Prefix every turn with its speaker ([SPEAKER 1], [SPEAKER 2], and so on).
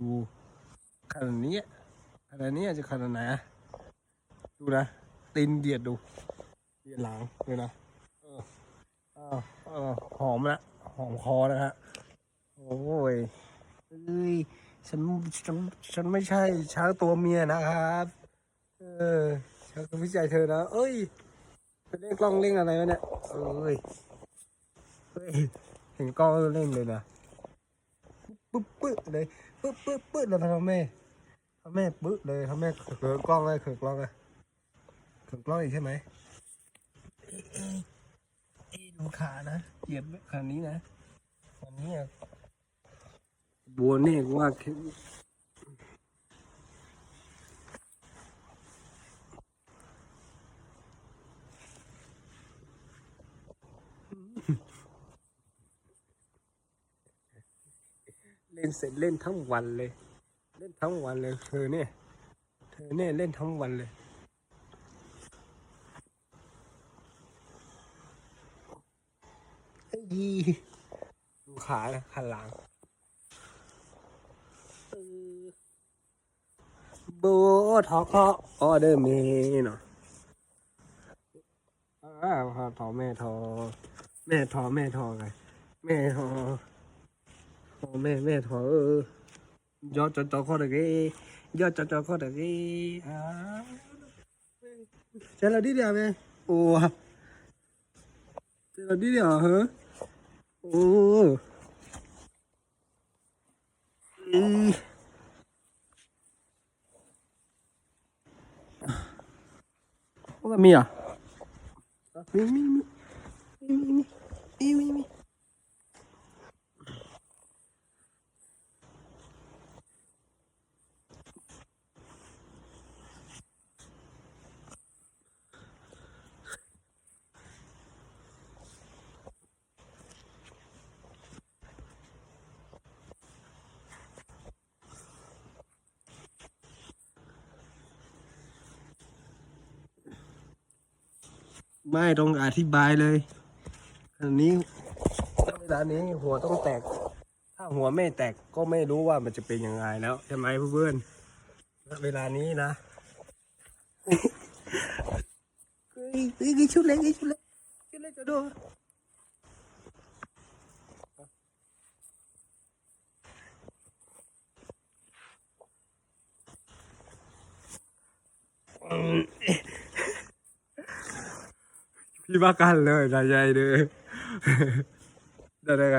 [SPEAKER 1] ดูขนาดนี้ขนาดนี้จะขนาดไหนอะดูนะตีนเดียดดูเดียดหลังเลยนะเออเออเออหอมละหอมคอนะฮะโอ้ยเอ้ยฉันฉันฉันไม่ใช่ช้างตัวเมียนะครับ เออฉันก็วิจัยเธอนะเอ้ยเล่นกล้องเล่นอะไรวะเนี่ยเอ้ยเฮ้ยเห็นกล้องเล่นเลยนะ ปึ๊บปึ๊บเลยปึ๊บปึ๊บปึ๊บเลยทำแม่ทำแม่ปึ๊บเลยทำแม่เขินกล้องเลยเขินกล้องเลยเขินกล้องอีกใช่ไหมเอ๊ะเอ๊ะเอ๊ะดูขานะเหยียบขานี้นะขานี้อะบัวเนี่ยว่า เล่นเสร็จเล่นทั้งวันเลย เล่นทั้งวันเลยเธอเนี่ยเธอเนี่ยเล่นทั้งวันเลยเอ้ยดูขาขาหลังโบทอคอออเดอร์เมเนาะอ้าวทอแม่ทอ แม่ทอแม่ทอไงแม่ทอ mẹ mẹ thở do cho cho con được cái do cho cho con được cái à. Thế là đi đâu mẹ. Ồ. Thế là đi đâu hả? Ồ. Ừ. Có cả mi à? Mi mi mi mi mi mi mi mi ไม่ต้องอธิบายเลย อันนี้เวลานี้หัวต้องแตก ถ้าหัวไม่แตกก็ไม่รู้ว่ามันจะเป็นยังไงแล้วใช่ไหมเพื่อนๆณเวลานี้นะเฮ้ยเฮ้ยชุดเล็กเฮ้ยชุดเล็กชุดเล็กจะดู พี่บ้ากันเลยนายใหญ่เลยได้ไง